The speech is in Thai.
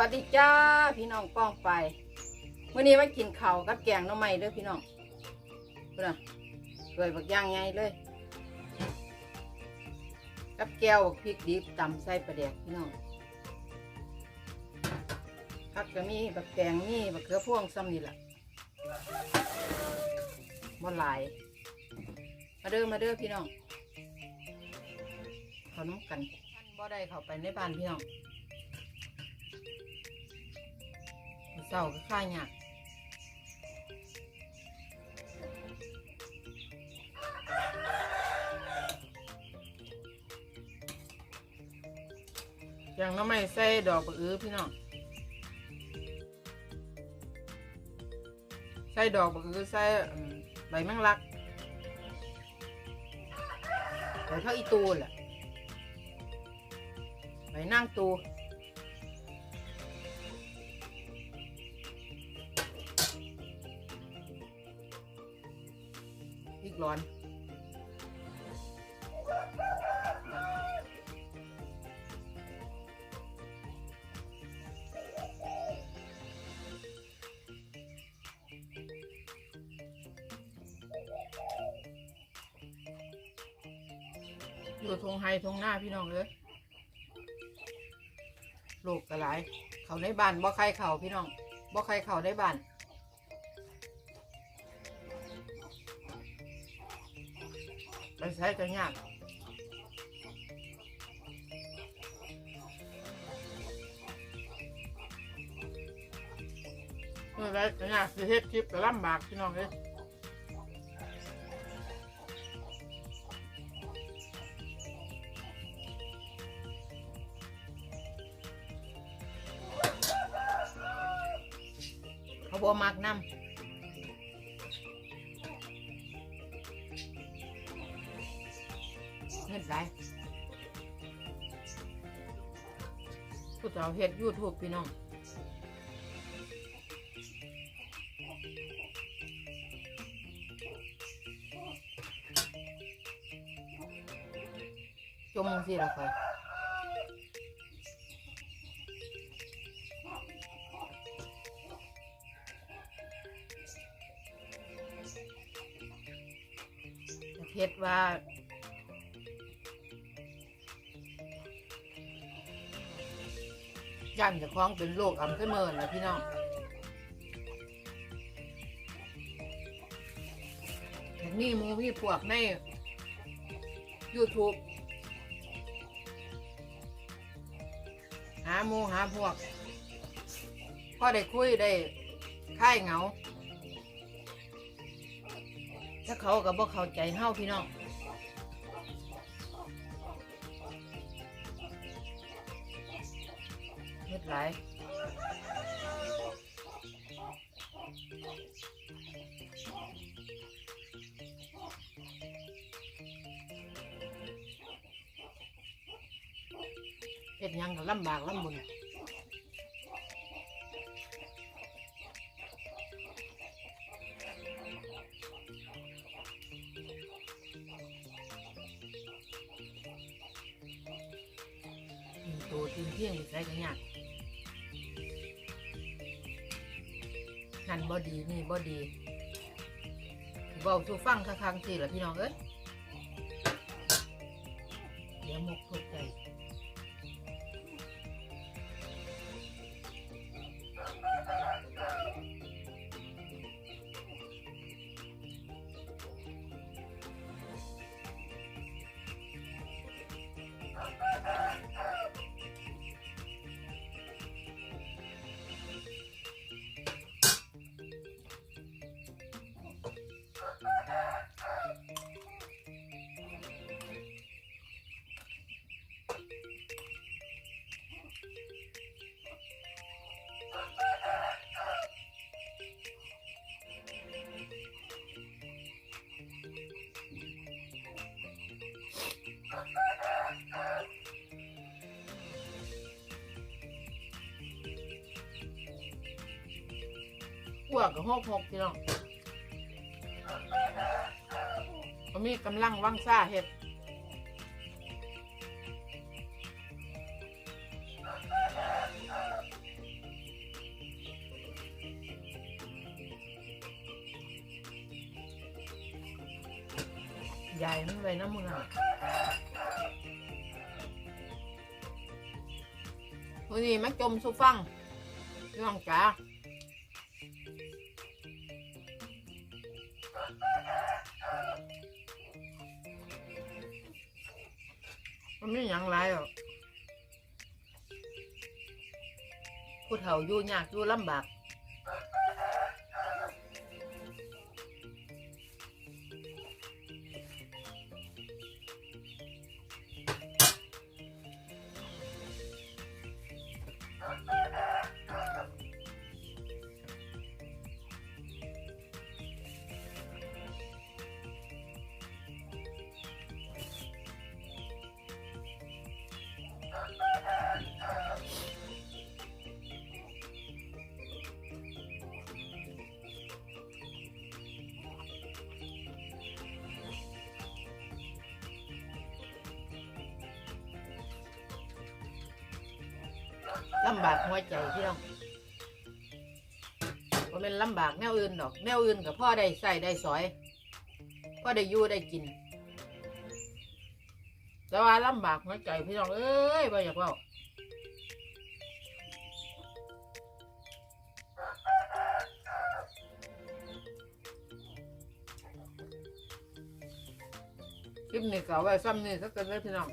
สวัสดีจ้าพี่น้องป้องไปวันนี้มากินข้าวกับแกงน้ำใหม่เด้อพี่น้องเพื่อนเลยบักย่างไงเลย กับแก้วพริกดิบตำใส่ปลาแดกพี่น้องผักก็มีบักแตงมีบักเขือพวงซ้ำนี่แหละบ่หลาย มาเด้อมาเด้อพี่น้องเขาน้ำกันท่านบ่ได้เข้าไปในบ้านพี่น้อง เศร้าก็ค่ายากอย่างน้ำไม่ใส่ดอกบะอื้อพี่น้องใส่ดอกบะอื้อใส่ใบแมงลักใบข้าวอีตูแหละใบนั่งตู ร้อน อยู่ทงไฮทงหน้าพี่น้องเลยลูกกระไรเขาในบ้านบ่ใครเขาพี่น้องบ่ใครเขาในบ้าน ไปใช้กันยากเมื่อไรกันยากสิเฮ็ดคลิปก็ลำบากพี่น้องเลยเขาบอมักน้ำ เฮ็ดไรผู้สาวเฮ็ดยูทูบพี่น้องจมสิละคอยเฮ็ดว่า ย่านจะคล้องเป็นโรคอัลไซเมอร์นะพี่น้องนี่มูพี่พวกใน YouTube หาหมูหาพวกพ่อได้คุยได้ค่ายเหงาถ้าเขากับบ่เขาใจเฮาพี่น้อง เฮ็ดหลายเฮ็ดหยังก็ลำบากลำบุญตัวจริงเที่ยงใส่กันยาก นั่นบ่ดีนี่บ่ดีเบาทูฟังคักๆสิล่ะพี่น้องเอ้ยเดี๋ยวมกทุกใจ วกับหกหกพี่น้องมันมีกำลังว่างซ่าเห็ดใหญ่มันเลยนะมึงอะวันนี้มาจมสุฟังพี่น้องจ้า มันไม่ยังไรหรอกผู้เฒ่าอยู่ยากอยู่ลำบาก ลำบากหัวใจพี่น้องว่าเป็นลำบากแนวอื่นดอก แนวอื่นกับพ่อได้ใส่ได้สอยพ่อได้ยู่ได้กิน แต่ว่าลำบากหัวใจพี่น้องเอ้ยบ่อยากเว่าคลิปนี้ก็ไว้ซ้ำนี่สักกันเลยพี่น้อง